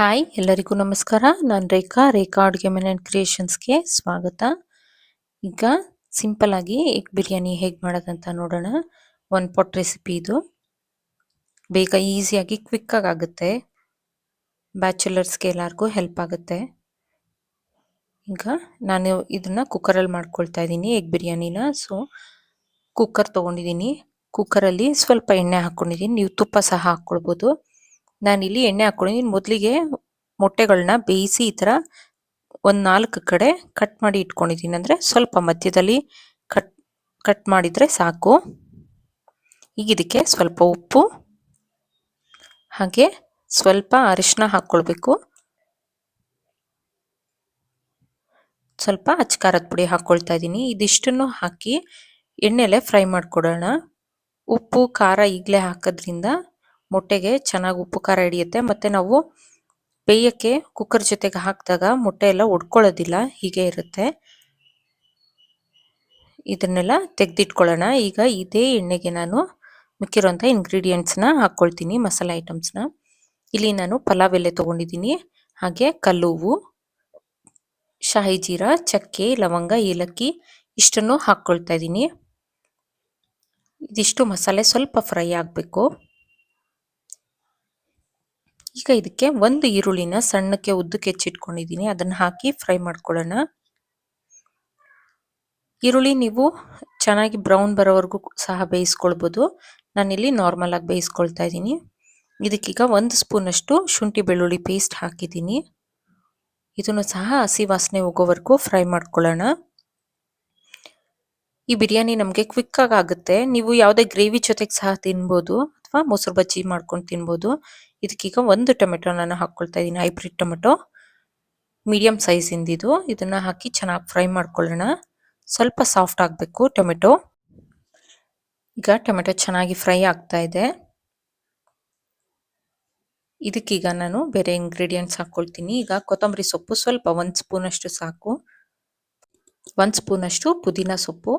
Hi ಎಲ್ಲರಿಗೂ ನಮಸ್ಕಾರ. ನಾನು ರೇಖಾ ರೇಖಾ ಅಡುಗೆ ಮನೆ ಆ್ಯಂಡ್ ಕ್ರಿಯೇಷನ್ಸ್ಗೆ ಸ್ವಾಗತ. ಈಗ ಸಿಂಪಲ್ ಆಗಿ ಎಗ್ ಬಿರಿಯಾನಿ ಹೇಗೆ ಮಾಡೋದಂತ ನೋಡೋಣ. ಒನ್ ಪಾಟ್ ರೆಸಿಪಿ ಇದು. ಬೇಗ ಈಸಿಯಾಗಿ ಕ್ವಿಕ್ಕಾಗಿ ಆಗುತ್ತೆ. ಬ್ಯಾಚುಲರ್ಸ್ಗೆ ಎಲ್ಲರಿಗೂ ಹೆಲ್ಪ್ ಆಗುತ್ತೆ. ಈಗ ನಾನು ಇದನ್ನು ಕುಕ್ಕರಲ್ಲಿ ಮಾಡ್ಕೊಳ್ತಾ ಇದ್ದೀನಿ ಎಗ್ ಬಿರಿಯಾನಿನ. ಸೊ ಕುಕ್ಕರ್ ತೊಗೊಂಡಿದ್ದೀನಿ ಕುಕ್ಕರಲ್ಲಿ ಸ್ವಲ್ಪ ಎಣ್ಣೆ ಹಾಕ್ಕೊಂಡಿದ್ದೀನಿ ನೀವು ತುಪ್ಪ ಸಹ ಹಾಕ್ಕೊಳ್ಬೋದು. ನಾನಿಲ್ಲಿ ಎಣ್ಣೆ ಹಾಕ್ಕೊಂಡಿದ್ದೀನಿ ಮೊದಲಿಗೆ ಮೊಟ್ಟೆಗಳನ್ನ ಬೇಯಿಸಿ ಈ ಥರ ಒಂದು ನಾಲ್ಕು ಕಡೆ ಕಟ್ ಮಾಡಿ ಇಟ್ಕೊಂಡಿದ್ದೀನಿ. ಅಂದರೆ ಸ್ವಲ್ಪ ಮಧ್ಯದಲ್ಲಿ ಕಟ್ ಕಟ್ ಮಾಡಿದರೆ ಸಾಕು. ಈಗ ಇದಕ್ಕೆ ಸ್ವಲ್ಪ ಉಪ್ಪು, ಹಾಗೆ ಸ್ವಲ್ಪ ಅರಿಶಿನ ಹಾಕ್ಕೊಳ್ಬೇಕು. ಸ್ವಲ್ಪ ಅಚ್ಕಾರದ ಪುಡಿ ಹಾಕ್ಕೊಳ್ತಾ ಇದ್ದೀನಿ. ಇದಿಷ್ಟನ್ನು ಹಾಕಿ ಎಣ್ಣೆಲೆ ಫ್ರೈ ಮಾಡಿಕೊಡೋಣ. ಉಪ್ಪು, ಖಾರ ಈಗಲೇ ಹಾಕೋದ್ರಿಂದ ಮೊಟ್ಟೆಗೆ ಚೆನ್ನಾಗಿ ಉಪ್ಪು, ಖಾರ ಹಿಡಿಯುತ್ತೆ. ಮತ್ತು ನಾವು ಬೇಯಕ್ಕೆ ಕುಕ್ಕರ್ ಜೊತೆಗೆ ಹಾಕಿದಾಗ ಮೊಟ್ಟೆ ಎಲ್ಲ ಒಡ್ಕೊಳ್ಳೋದಿಲ್ಲ, ಹೀಗೆ ಇರುತ್ತೆ. ಇದನ್ನೆಲ್ಲ ತೆಗೆದಿಟ್ಕೊಳ್ಳೋಣ. ಈಗ ಇದೇ ಎಣ್ಣೆಗೆ ನಾನು ಮಿಕ್ಕಿರೋಂಥ ಇಂಗ್ರೀಡಿಯೆಂಟ್ಸ್ನ ಹಾಕ್ಕೊಳ್ತೀನಿ, ಮಸಾಲೆ ಐಟಮ್ಸ್ನ ಇಲ್ಲಿ ನಾನು ಪಲಾವ್ ಎಲೆ ತೊಗೊಂಡಿದ್ದೀನಿ, ಹಾಗೆ ಕಲ್ಲುವು, ಶಾಹಿ ಜೀರಾ, ಚಕ್ಕೆ, ಲವಂಗ, ಏಲಕ್ಕಿ, ಇಷ್ಟನ್ನು ಹಾಕ್ಕೊಳ್ತಾ ಇದ್ದೀನಿ. ಇದಿಷ್ಟು ಮಸಾಲೆ ಸ್ವಲ್ಪ ಫ್ರೈ ಆಗಬೇಕು. ಈಗ ಇದಕ್ಕೆ ಒಂದು ಈರುಳ್ಳಿನ ಸಣ್ಣಕ್ಕೆ ಉದ್ದಕ್ಕೆ ಹೆಚ್ಚಿಟ್ಕೊಂಡಿದ್ದೀನಿ. ಅದನ್ನು ಹಾಕಿ ಫ್ರೈ ಮಾಡ್ಕೊಳ್ಳೋಣ. ಈರುಳ್ಳಿ ನೀವು ಚೆನ್ನಾಗಿ ಬ್ರೌನ್ ಬರೋವರೆಗೂ ಸಹ ಬೇಯಿಸ್ಕೊಳ್ಬೋದು. ನಾನಿಲ್ಲಿ ನಾರ್ಮಲ್ ಆಗಿ ಬೇಯಿಸ್ಕೊಳ್ತಾ ಇದ್ದೀನಿ. ಇದಕ್ಕೀಗ ಒಂದು ಸ್ಪೂನಷ್ಟು ಶುಂಠಿ ಬೆಳ್ಳುಳ್ಳಿ ಪೇಸ್ಟ್ ಹಾಕಿದ್ದೀನಿ. ಇದನ್ನು ಸಹ ಹಸಿ ವಾಸನೆ ಹೋಗೋವರೆಗೂ ಫ್ರೈ ಮಾಡ್ಕೊಳ್ಳೋಣ. ಈ ಬಿರಿಯಾನಿ ನಮಗೆ ಕ್ವಿಕ್ಕಾಗಿ ಆಗುತ್ತೆ. ನೀವು ಯಾವುದೇ ಗ್ರೇವಿ ಜೊತೆಗೆ ಸಹ ತಿನ್ಬೋದು ಅಥವಾ ಮೊಸರು ಬಜ್ಜಿ ಮಾಡ್ಕೊಂಡು ತಿನ್ಬೋದು. ಇದಕ್ಕೀಗ ಒಂದು ಟೊಮೆಟೊ ನಾನು ಹಾಕ್ಕೊಳ್ತಾ ಇದ್ದೀನಿ, ಹೈಬ್ರಿಡ್ ಟೊಮೆಟೊ. ಮೀಡಿಯಂ ಸೈಜ್ ಇದು. ಇದನ್ನ ಹಾಕಿ ಚೆನ್ನಾಗಿ ಫ್ರೈ ಮಾಡ್ಕೊಳ್ಳೋಣ. ಸ್ವಲ್ಪ ಸಾಫ್ಟ್ ಆಗಬೇಕು ಟೊಮೆಟೊ. ಈಗ ಟೊಮೆಟೊ ಚೆನ್ನಾಗಿ ಫ್ರೈ ಆಗ್ತಾ ಇದೆ. ಇದಕ್ಕೀಗ ನಾನು ಬೇರೆ ಇಂಗ್ರೀಡಿಯೆಂಟ್ಸ್ ಹಾಕ್ಕೊಳ್ತೀನಿ ಈಗ ಕೊತ್ತಂಬರಿ ಸೊಪ್ಪು ಸ್ವಲ್ಪ ಒಂದು ಸ್ಪೂನಷ್ಟು ಸಾಕು. ಒಂದು ಸ್ಪೂನಷ್ಟು ಪುದೀನ ಸೊಪ್ಪು.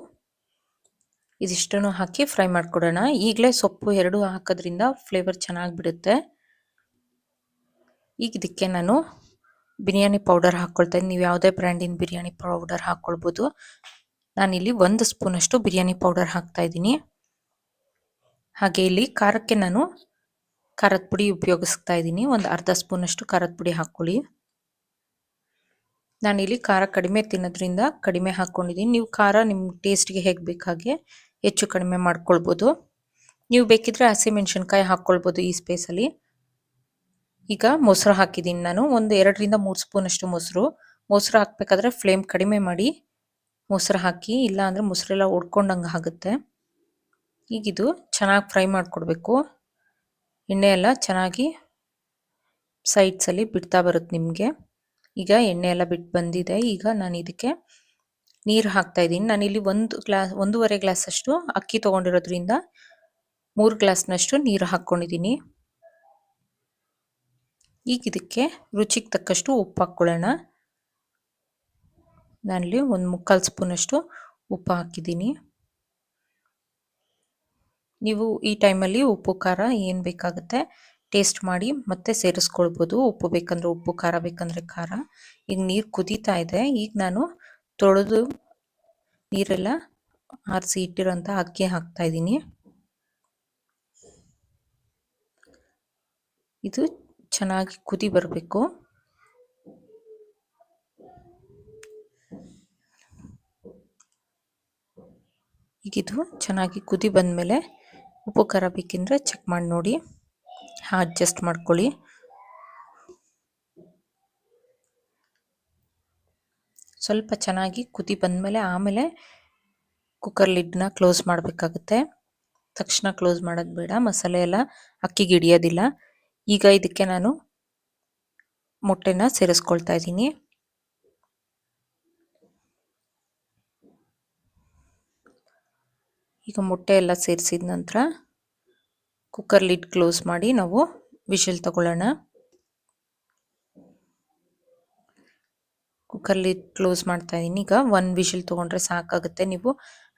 ಇದಿಷ್ಟನ್ನು ಹಾಕಿ ಫ್ರೈ ಮಾಡಿಕೊಡೋಣ. ಈಗಲೇ ಸೊಪ್ಪು ಎರಡು ಹಾಕೋದ್ರಿಂದ ಫ್ಲೇವರ್ ಚೆನ್ನಾಗಿ ಬಿಡುತ್ತೆ ಈಗ ಇದಕ್ಕೆ ನಾನು ಬಿರಿಯಾನಿ ಪೌಡರ್ ಹಾಕ್ಕೊಳ್ತಾ ಇದ್ದೀನಿ ನೀವು ಯಾವುದೇ ಬ್ರ್ಯಾಂಡಿನ ಬಿರಿಯಾನಿ ಪೌಡರ್ ಹಾಕ್ಕೊಳ್ಬೋದು ನಾನಿಲ್ಲಿ ಒಂದು ಸ್ಪೂನಷ್ಟು ಬಿರಿಯಾನಿ ಪೌಡರ್ ಹಾಕ್ತಾ ಇದ್ದೀನಿ. ಹಾಗೆ ಇಲ್ಲಿ ಖಾರಕ್ಕೆ ನಾನು ಖಾರದ ಪುಡಿ ಉಪಯೋಗಿಸ್ತಾ ಇದ್ದೀನಿ. ಒಂದು ಅರ್ಧ ಸ್ಪೂನಷ್ಟು ಖಾರದ ಪುಡಿ ಹಾಕ್ಕೊಳ್ಳಿ. ನಾನಿಲ್ಲಿ ಖಾರ ಕಡಿಮೆ ತಿನ್ನೋದ್ರಿಂದ ಕಡಿಮೆ ಹಾಕ್ಕೊಂಡಿದ್ದೀನಿ. ನೀವು ಖಾರ ನಿಮ್ಮ ಟೇಸ್ಟ್ಗೆ ಹೇಗೆ ಬೇಕಾಗೆ ಹೆಚ್ಚು ಕಡಿಮೆ ಮಾಡ್ಕೊಳ್ಬೋದು. ನೀವು ಬೇಕಿದ್ರೆ ಹಸಿಮೆಣ್ಸಿನ್ಕಾಯಿ ಹಾಕ್ಕೊಳ್ಬೋದು ಈ ಸ್ಪೇಸಲ್ಲಿ ಈಗ ಮೊಸರು ಹಾಕಿದ್ದೀನಿ ನಾನು. ಒಂದು ಎರಡರಿಂದ ಮೂರು ಸ್ಪೂನಷ್ಟು ಮೊಸರು. ಮೊಸರು ಹಾಕಬೇಕಾದ್ರೆ ಫ್ಲೇಮ್ ಕಡಿಮೆ ಮಾಡಿ ಮೊಸರು ಹಾಕಿ ಇಲ್ಲ ಅಂದರೆ ಮೊಸರೆಲ್ಲ ಒಡ್ಕೊಂಡಂಗೆ ಆಗುತ್ತೆ. ಈಗಿದು ಚೆನ್ನಾಗಿ ಫ್ರೈ ಮಾಡಿಕೊಡ್ಬೇಕು. ಎಣ್ಣೆ ಎಲ್ಲ ಚೆನ್ನಾಗಿ ಸೈಡ್ಸಲ್ಲಿ ಬಿಡ್ತಾ ಬರುತ್ತೆ ನಿಮಗೆ. ಈಗ ಎಣ್ಣೆ ಎಲ್ಲ ಬಿಟ್ಟು ಬಂದಿದೆ. ಈಗ ನಾನು ಇದಕ್ಕೆ ನೀರು ಹಾಕ್ತಾ ಇದ್ದೀನಿ. ನಾನಿಲ್ಲಿ ಒಂದು ಗ್ಲಾಸ್, ಒಂದೂವರೆ ಗ್ಲಾಸಷ್ಟು ಅಕ್ಕಿ ತೊಗೊಂಡಿರೋದ್ರಿಂದ ಮೂರು ಗ್ಲಾಸ್ನಷ್ಟು ನೀರು ಹಾಕ್ಕೊಂಡಿದ್ದೀನಿ ಈಗ ಇದಕ್ಕೆ ರುಚಿಗೆ ತಕ್ಕಷ್ಟು ಉಪ್ಪು ಹಾಕ್ಕೊಳ್ಳೋಣ ನಾನಿಲ್ಲಿ ಒಂದು ಮುಕ್ಕಾಲು ಸ್ಪೂನಷ್ಟು ಉಪ್ಪು ಹಾಕಿದ್ದೀನಿ. ನೀವು ಈ ಟೈಮಲ್ಲಿ ಉಪ್ಪು, ಖಾರ ಏನು ಬೇಕಾಗುತ್ತೆ ಟೇಸ್ಟ್ ಮಾಡಿ ಮತ್ತೆ ಸೇರಿಸ್ಕೊಳ್ಬೋದು. ಉಪ್ಪು ಬೇಕಂದ್ರೆ ಉಪ್ಪು, ಖಾರ ಬೇಕಂದ್ರೆ ಖಾರ. ಈಗ ನೀರು ಕುದೀತಾ ಇದೆ. ಈಗ ನಾನು ತೊಳೆದು ನೀರೆಲ್ಲ ಆರಿಸಿ ಇಟ್ಟಿರೋಂಥ ಅಕ್ಕಿ ಹಾಕ್ತಾ ಇದ್ದೀನಿ. ಇದು ಚೆನ್ನಾಗಿ ಕುದಿ ಬರಬೇಕು. ಈಗಿದು ಚೆನ್ನಾಗಿ ಕುದಿ ಬಂದಮೇಲೆ ಉಪ್ಪು ಖಾರ ಬೇಕೆಂದರೆ ಚೆಕ್ ಮಾಡಿ ನೋಡಿ. ಅಡ್ಜಸ್ಟ್ ಮಾಡ್ಕೊಳ್ಳಿ. ಸ್ವಲ್ಪ ಚೆನ್ನಾಗಿ ಕುದಿ ಬಂದಮೇಲೆ ಆಮೇಲೆ ಕುಕ್ಕರ್ ಲಿಡ್ನ ಕ್ಲೋಸ್ ಮಾಡಬೇಕಾಗುತ್ತೆ. ತಕ್ಷಣ ಕ್ಲೋಸ್ ಮಾಡೋದು ಬೇಡ, ಮಸಾಲೆ ಎಲ್ಲ ಅಕ್ಕಿಗೆ ಹಿಡಿಯೋದಿಲ್ಲ. ಈಗ ಇದಕ್ಕೆ ನಾನು ಮೊಟ್ಟೆನ ಸೇರಿಸ್ಕೊಳ್ತಾ ಇದ್ದೀನಿ. ಈಗ ಮೊಟ್ಟೆ ಎಲ್ಲ ಸೇರಿಸಿದ ನಂತರ ಕುಕ್ಕರ್ ಲಿಡ್ ಕ್ಲೋಸ್ ಮಾಡಿ ನಾವು ವಿಶಲ್ ತಗೊಳ್ಳೋಣ. ಕುಕ್ಕರ್ ಲಿಡ್ ಕ್ಲೋಸ್ ಮಾಡ್ತಾ ಇದ್ದೀನಿ ಈಗ ಒನ್ ವಿಷಲ್ ತೊಗೊಂಡ್ರೆ ಸಾಕಾಗುತ್ತೆ. ನೀವು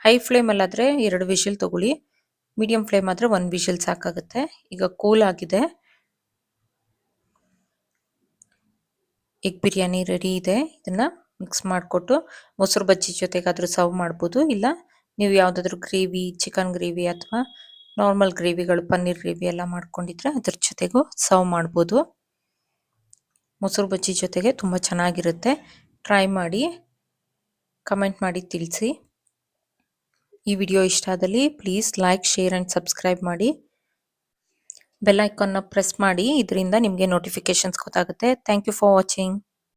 ಹೈ ಫ್ಲೇಮಲ್ಲಾದರೆ ಎರಡು ವಿಷಲ್ ತೊಗೊಳ್ಳಿ. ಮೀಡಿಯಂ ಫ್ಲೇಮ್ ಆದರೆ ಒನ್ ವಿಷಲ್ ಸಾಕಾಗುತ್ತೆ. ಈಗ ಕೂಲ್ ಆಗಿದೆ. ಎಗ್ ಬಿರಿಯಾನಿ ರೆಡಿ ಇದೆ. ಇದನ್ನ ಮಿಕ್ಸ್ ಮಾಡಿಕೊಟ್ಟು ಮೊಸರು ಬಜ್ಜಿ ಜೊತೆಗಾದರೂ ಸರ್ವ್ ಮಾಡ್ಬೋದು. ಇಲ್ಲ, ನೀವು ಯಾವುದಾದ್ರೂ ಗ್ರೇವಿ ಚಿಕನ್ ಗ್ರೇವಿ ಅಥವಾ ನಾರ್ಮಲ್ ಗ್ರೇವಿಗಳು ಪನ್ನೀರ್ ಗ್ರೇವಿ ಎಲ್ಲ ಮಾಡ್ಕೊಂಡಿದ್ರೆ ಅದ್ರ ಜೊತೆಗೂ ಸರ್ವ್ ಮಾಡ್ಬೋದು. ಮೊಸರು ಬಜ್ಜಿ ಜೊತೆಗೆ ತುಂಬ ಚೆನ್ನಾಗಿರುತ್ತೆ. ಟ್ರೈ ಮಾಡಿ ಕಮೆಂಟ್ ಮಾಡಿ ತಿಳಿಸಿ. ಈ ವಿಡಿಯೋ ಇಷ್ಟ ಆದಲ್ಲಿ please like share and subscribe ಮಾಡಿ. ಬೆಲ್ ಐಕಾನ್ನ ಪ್ರೆಸ್ ಮಾಡಿ, ಇದರಿಂದ ನಿಮಗೆ ನೋಟಿಫಿಕೇಶನ್ಸ್ ಗೊತ್ತಾಗುತ್ತೆ. Thank you for watching